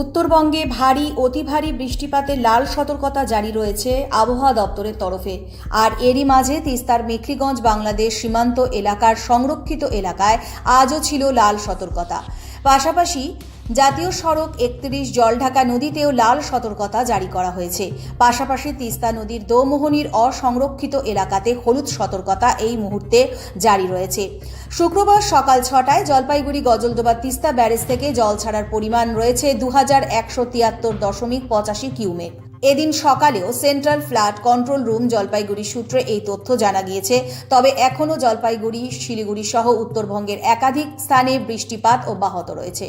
উত্তরবঙ্গে ভারী, অতি ভারী বৃষ্টিপাতের লাল সতর্কতা জারি রয়েছে আবহাওয়া দপ্তরের তরফে। আর এরই মাঝে তিস্তার মেখলিগঞ্জ, বাংলাদেশ সীমান্ত এলাকার সংরক্ষিত এলাকায় আজও ছিল লাল সতর্কতা। পাশাপাশি জাতীয় সড়ক একত্রিশ জলঢাকা নদীতেও লাল সতর্কতা জারি করা হয়েছে। পাশাপাশি তিস্তা নদীর দোমোহনীর অসংরক্ষিত এলাকাতে হলুদ সতর্কতা এই মুহূর্তে জারি রয়েছে। শুক্রবার সকাল ছটায় জলপাইগুড়ি গজলডোবা তিস্তা ব্যারেজ থেকে জল ছাড়ার পরিমাণ রয়েছে দু হাজার একশো তিয়াত্তর দশমিক পঁচাশি কিউমেক। এদিন সকালেও central flood control room Jalpaiguri সূত্রে এই তথ্য জানা গিয়েছে। তবে এখনও জলপাইগুড়ি, শিলিগুড়ি সহ উত্তরবঙ্গের একাধিক স্থানে বৃষ্টিপাত অব্যাহত রয়েছে।